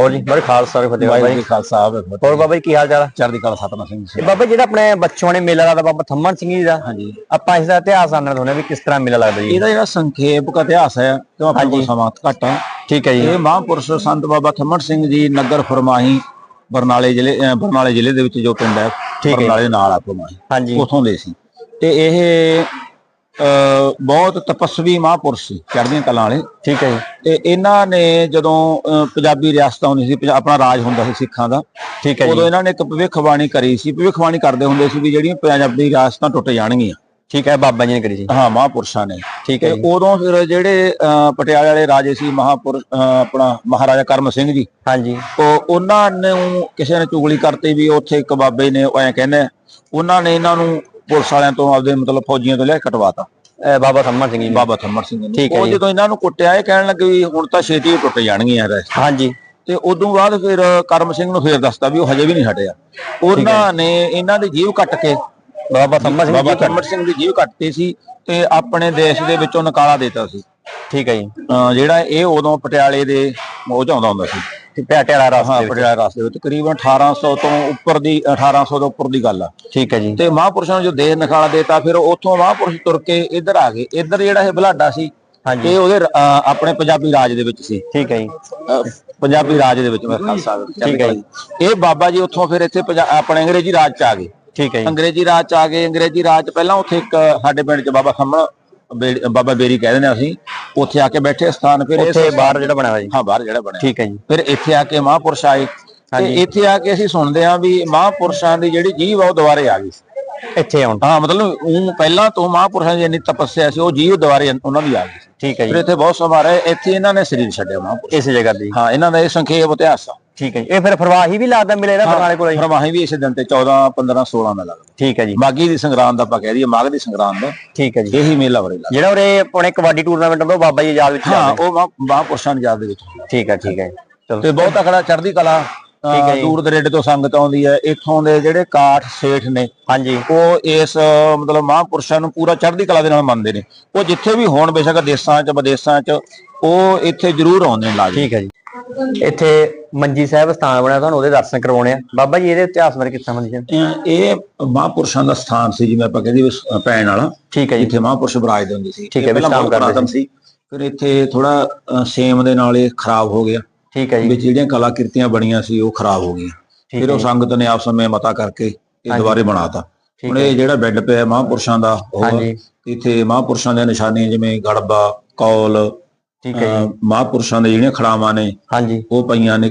ਹੋਰ ਜੀ ਬੜੇ ਖਾਲਸਾ ਫਤਿਹ। ਵਾਹਿਗੁਰੂ ਜੀ ਖਾਲਸਾ ਆਪ ਹੋਰ ਬਾਬਾ ਜੀ ਕੀ ਹਾਲ ਚਾਲ ਚੜ੍ਹਦੀ ਕਲਾ ਸਤਨਾਮ ਸਿੰਘ ਤੇ ਜੀ ਬਾਬਾ ਜਿਹੜਾ ਆਪਣੇ ਬੱਚੋਂ ਨੇ ਮੇਲਾ ਲੱਗਦਾ ਬਾਬਾ ਥੰਮਣ ਸਿੰਘ ਜੀ ਦਾ ਹਾਂਜੀ। ਆਪਾਂ ਇਸ ਦਾ ਇਤਿਹਾਸ ਜਾਣਨਾ ਚਾਹੁੰਦੇ ਹਾਂ ਵੀ ਕਿਸ ਤਰ੍ਹਾਂ ਮੇਲਾ ਲੱਗਦਾ ਜੀ। ਇਹਦਾ ਜਿਹੜਾ ਸੰਖੇਪ ਇਤਿਹਾਸ ਹੈ ਕਿਉਂ ਆਪਣੇ ਕੋਲ। ਸਮਾਂ ਘੱਟ ਹੈ। ਠੀਕ ਹੈ ਜੀ। ਇਹ ਮਹਾਂਪੁਰਸ਼ ਸੰਤ ਬਾਬਾ ਥੰਮਣ ਸਿੰਘ ਜੀ ਨਗਰ ਫਰਮਾਹੀ ਬਰਨਾਲੇ ਜ਼ਿਲ੍ਹੇ ਬਰਨਾਲੇ ਜ਼ਿਲ੍ਹੇ ਦੇ ਵਿੱਚ ਜੋ ਪਿੰਡ ਹੈ। ਬਰਨਾਲੇ ਨਾਲ ਆ ਫਰਮਾਹੀ। ਹਾਂਜੀ। ਉਥੋਂ ਦੇ ਸੀ। ਤੇ ਇਹ ਬਹੁਤ ਤਪਸਵੀ ਮਹਾਂਪੁਰਸ਼ ਸੀ ਚੜ੍ਹਦੀਆਂ ਕਲਾਂ ਵਾਲੇ। ਠੀਕ ਹੈ ਜੀ। ਤੇ ਇਹਨਾਂ ਨੇ ਜਦੋਂ ਅਹ, ਪੰਜਾਬੀ ਰਿਆਸਤ ਆਉਂਦੀ ਸੀ ਪੰਜਾ- ਆਪਣਾ ਰਾਜ ਹੁੰਦਾ ਸੀ ਸਿੱਖਾਂ ਦਾ। ਠੀਕ ਹੈ ਉਦੋਂ ਜੀ ਇਹਨਾਂ ਨੇ ਇੱਕ ਭਵਿੱਖਬਾਣੀ ਕਰੀ ਸੀ। ਭਵਿੱਖਬਾਣੀ ਕਰਦੇ ਹੁੰਦੇ ਸੀ ਵੀ ਜਿਹੜੀਆਂ ਪੰਜਾਬੀ ਰਿਆਸਤਾਂ ਟੁੱਟ ਜਾਣਗੀਆਂ। ਠੀਕ ਹੈ ਬਾਬਾ ਜੀ ਨੇ ਕਰੀ ਸੀ। ਹਾਂ ਮਹਾਂਪੁਰਸ਼ਾਂ ਨੇ। ਠੀਕ ਤੇ ਹੈ ਜੀ। ਉਦੋਂ ਫਿਰ ਜਿਹੜੇ ਅਹ, ਪਟਿਆਲੇ ਵਾਲੇ ਰਾਜੇ ਸੀ ਮਹਾਂਪੁਰਸ਼ ਅਹ, ਆਪਣਾ ਮਹਾਰਾਜਾ ਕਰਮ ਸਿੰਘ ਜੀ। ਹਾਂਜੀ। ਉਹ ਉਹਨਾਂ ਨੂੰ ਕਿਸੇ ਨੇ ਚੁਗਲੀ ਕਰਤੀ ਵੀ ਉੱਥੇ ਇੱਕ ਬਾਬੇ ਨੇ ਐਂ ਕਹਿੰਦੇ ਉਹਨਾਂ ਨੇ ਇਹਨਾਂ ਨੂੰ ਪੁਲਿਸ ਵਾਲਿਆਂ ਤੋਂ ਆਪਦੇ ਮਤਲਬ ਫੌਜੀਆਂ ਤੋਂ ਲਿਆ ਕੇ ਕਟਵਾਤਾ। ਅਹ ਬਾਬਾ ਥੰਮਣ ਸਿੰਘ ਜੀ ਬਾਬਾ ਥੰਮਰ ਸਿੰਘ ਨੇ। ਠੀਕ ਹੈ ਉਹ ਜੀ। ਜਦੋਂ ਇਹਨਾਂ ਨੂੰ ਕੁੱਟਿਆ ਇਹ ਕਹਿਣ ਲੱਗੇ ਵੀ ਹੁਣ ਤਾਂ ਛੇਤੀ ਹੀ ਟੁੱਟ ਜਾਣਗੀਆਂ ਰੈਸਟ ਹਾਂਜੀ। ਤੇ ਉਦੋਂ ਬਾਅਦ ਫਿਰ ਕਰਮ ਸਿੰਘ ਨੂੰ ਫੇਰ ਦੱਸਤਾ ਵੀ ਉਹ ਹਜੇ ਵੀ ਨਹੀਂ ਹਟਿਆ। ਉਹਨਾਂ ਨੇ ਇਹਨਾਂ ਦੀ ਜੀਵ ਕੱਟ ਕੇ ਬਾਬਾ ਥੰਮਣ ਸਿੰਘ ਬਾਬਾ ਜੀ ਥੰਮਰ ਸਿੰਘ ਦੀ ਜੀਵ ਕੱਟਤੀ ਸੀ ਤੇ ਆਪਣੇ ਦੇਸ਼ ਦੇ ਵਿੱਚੋਂ ਨਕਾਰਾ ਦਿੱਤਾ ਸੀ। ਠੀਕ ਹੈ ਜੀ। ਅਹ ਜਿਹੜਾ ਇਹ ਉਦੋਂ ਪਟਿਆਲੇ ਦੇ ਉਹ ਚ ਆਉਂਦਾ ਹੁੰਦਾ ਸੀ। ਵਾਲਾ ਰਸਤੇ ਵਿੱਚ। ਪਟਿਆਲਾ ਰਾਸਤੇ ਵਿੱਚ। ਤਕਰੀਬਨ 1800 ਤੋਂ ਉੱਪਰ ਦੀ 1800 ਤੋਂ ਉੱਪਰ ਦੀ ਗੱਲ ਆ। ਠੀਕ ਹੈ ਜੀ। ਤੇ ਮਹਾਂਪੁਰਸ਼ਾਂ ਨੂੰ ਜੋ ਦੇਸ਼ ਨਖਾਲਾ ਦੇਤਾ ਫਿਰ ਉੱਥੋਂ ਮਹਾਂਪੁਰਸ਼ ਤੁਰ ਕੇ ਇੱਧਰ ਆ ਗਏ। ਇੱਧਰ ਜਿਹੜਾ ਇਹ ਬਲਾਡਾ ਸੀ ਹਾਂਜੀ। ਇਹ ਉਹਦੇ ਰ- ਅਹ ਆਪਣੇ ਪੰਜਾਬੀ ਰਾਜ ਦੇ ਵਿੱਚ ਸੀ। ਠੀਕ ਹੈ ਜੀ। ਅਹ ਪੰਜਾਬੀ ਰਾਜ ਦੇ ਵਿੱਚ ਮੈਂ ਖਾਲਸਾ ਠੀਕ ਹੈ ਜੀ। ਇਹ ਬਾਬਾ ਜੀ ਉੱਥੋਂ ਫਿਰ ਇੱਥੇ ਪੰਜਾ- ਆਪਣੇ ਅੰਗਰੇਜ਼ੀ ਰਾਜ ਚ ਆ ਗਏ। ਠੀਕ ਹੈ ਜੀ। ਅੰਗਰੇਜ਼ੀ ਰਾਜ ਚ ਆ ਗਏ। ਅੰਗਰੇਜ਼ੀ ਰਾਜ ਚ ਪਹਿਲਾਂ ਉੱਥੇ ਇੱਕ ਸਾਡੇ ਪਿੰਡ ਚ ਬਾਬਾ ਖੰਮਣ ਬਾਬਾ ਬੇਰੀ ਕਹਿ ਦਿੰਦੇ ਅਸੀਂ ਉੱਥੇ ਆ ਕੇ ਬੈਠੇ ਸਥਾਨ ਫਿਰ ਉੱਥੇ ਬਾਹਰ ਜਿਹੜਾ ਬਣਿਆ ਹੋਇਆ ਜੀ। ਹਾਂ ਬਾਹਰ ਜਿਹੜਾ ਬਣਿਆ। ਠੀਕ ਹੈ ਜੀ। ਫਿਰ ਇੱਥੇ ਆ ਕੇ ਮਹਾਂਪੁਰਸ਼ ਆਏ। ਤੇ। ਇੱਥੇ ਆ ਕੇ ਅਸੀਂ ਸੁਣਦੇ ਹਾਂ ਵੀ ਮਹਾਂਪੁਰਸ਼ਾਂ ਦੀ ਜਿਹੜੀ ਜੀਵ ਆ ਉਹ ਦੁਬਾਰੇ ਆ ਗਈ ਸੀ। ਇੱਥੇ ਆਉਣ। ਹਾਂ ਮਤਲਬ ਉਹ ਪਹਿਲਾਂ ਤੋਂ ਮਹਾਂਪੁਰਸ਼ਾਂ ਦੀ ਇੰਨੀ ਤਪੱਸਿਆ ਸੀ ਉਹ ਜੀਵ ਦੁਬਾਰੇ ਉਹਨਾਂ ਦੀ ਆ ਗਈ ਸੀ। ਠੀਕ ਹੈ ਫਿਰ ਜੀ ਇੱਥੇ ਬਹੁਤ ਸਮਾਂ ਰਹੇ ਇੱਥੇ ਇਹਨਾਂ ਨੇ ਸਰੀਰ ਛੱਡਿਆ ਮਹਾਂਪੁਰਸ਼ ਇਸੇ ਜਗ੍ਹਾ ਤੇ। ਹਾਂ ਇਹਨਾਂ ਦਾ ਇਹ ਸੰਖੇਪ ਇਤਿਹਾਸ ਆ। ਠੀਕ ਹੈ ਜੀ। ਇਹ ਫਿਰ ਫਰਵਾਹੀ ਵੀ ਲੱਗਦਾ ਮਿਲੇ ਨਾ ਬਰਨਾਲੇ ਕੋਲ? ਜੀ ਫਰਮਾਹੀ ਵੀ ਇਸੇ ਦਿਨ ਤੇ 14 15 16 ਦਾ ਲੱਗਦਾ। ਠੀਕ ਹੈ ਜੀ। ਮਾਗੀ ਦੀ ਸੰਗਰਾਂਦ ਦਾ ਆਪਾਂ ਕਹਿ ਦਈਏ ਮਾਘ ਦੀ ਸੰਗਰਾਂਦ ਦਾ ਠੀਕ ਹੈ ਜੀ। ਇਹੀ ਮੇਲਾ ਬੜੇ ਲੱਗਦਾ ਜਿਹੜਾ ਉਰੇ ਆਪਣੇ ਕਬੱਡੀ ਟੂਰਨਾਮੈਂਟ ਹੁੰਦਾ ਬਾਬਾ ਜੀ ਯਾਦ ਵਿੱਚ ਹਾਂ ਉਹ ਮਹਾਂ- ਮਹਾਂਪੁਰਸ਼ਾਂ ਦੀ ਯਾਦ ਦੇ ਵਿੱਚ। ਠੀਕ ਹੈ ਠੀਕ ਹੈ। ਤੇ ਬਹੁਤ ਤਕੜਾ ਚੜ੍ਹਦੀ ਕਲਾ। ਦੂਰ ਦਰੇਡੇ ਤੋਂ ਸੰਗਤ ਆਉਂਦੀ ਹੈ ਇੱਥੋਂ ਦੇ ਜਿਹੜੇ ਕਾਠ ਸੇਠ ਨੇ ਹਾਂਜੀ। ਉਹ ਇਸ ਮਤਲਬ ਮਹਾਂਪੁਰਸ਼ਾਂ ਨੂੰ ਪੂਰਾ ਚੜ੍ਹਦੀ ਕਲਾ ਦੇ ਨਾਲ ਮੰਨਦੇ ਨੇ। ਉਹ ਜਿੱਥੇ ਵੀ ਹੋਣ ਬੇਸ਼ੱਕ ਦੇਸ਼ਾਂ 'ਚ ਵਿਦੇਸ਼ਾਂ 'ਚ ਉਹ ਇੱਥੇ ਜ਼ਰੂਰ ਆਉਂਦੇ ਨੇ ਠੀਕ ਹੈ ਜੀ। ਇੱਥੇ ਮੰਜੀ ਸਾਹਿਬ ਸਥਾਨ ਬਣਿਆ ਤੁਹਾਨੂੰ ਉਹਦੇ ਦਰਸ਼ਨ ਕਰਵਾਉਣੇ ਆ। ਬਾਬਾ ਜੀ ਇਹਦੇ ਇਤਿਹਾਸ ਬਾਰੇ ਕਿੱਥਾ ਅਹ, ਇਹ ਮਹਾਂਪੁਰਸ਼ਾਂ ਦਾ ਸਥਾਨ ਸੀ ਜਿਵੇਂ ਆਪਾਂ ਕਹਿੰਦੇ ਪੈਣ ਵਾਲਾ। ਠੀਕ ਹੈ ਜੀ। ਜਿੱਥੇ ਮਹਾਂਪੁਰਸ਼ ਬਰਾਜਦੇ ਹੁੰਦੇ ਸੀ। ਠੀਕ ਹੈ, ਪਹਿਲਾਂ ਪੁਰਾਤਨ ਸੀ। ਫਿਰ ਇੱਥੇ ਥੋੜਾ ਸੇਮ ਦੇ ਨਾਲ ਇਹ ਖਰਾਬ ਹੋ ਗਿਆ। ਠੀਕ ਹੈ ਜੀ। ਵਿੱਚ ਜਿਹੜੀਆਂ ਕਲਾਕ੍ਰਿਤੀਆਂ ਬਣੀਆਂ ਸੀ ਉਹ ਖਰਾਬ ਹੋ ਗਈਆਂ। ਫਿਰ ਉਹ ਸੰਗਤ ਨੇ ਆਪਸ ਵਿੱਚ ਮਤਾ ਕਰਕੇ ਇਹ ਦੁਬਾਰੇ ਬਣਾਤਾ। ਹੁਣ ਇਹ ਜਿਹੜਾ ਬੈੱਡ ਪਿਆ ਮਹਾਂਪੁਰਸ਼ਾਂ ਦਾ ਉਹ ਇੱਥੇ ਮਹਾਂਪੁਰਸ਼ਾਂ ਦੀਆਂ ਨਿਸ਼ਾਨੀਆਂ ਜਿਵੇਂ ਗੜਬਾ ਕੌਲ ਠੀਕ ਹੈ ਮਹਾਂਪੁਰਸ਼ਾਂ ਦੇ ਜਿਹੜੀਆਂ ਖੜਾਵਾਂ ਨੇ ਹਾਂਜੀ। ਉਹ ਪਈਆਂ ਨੇ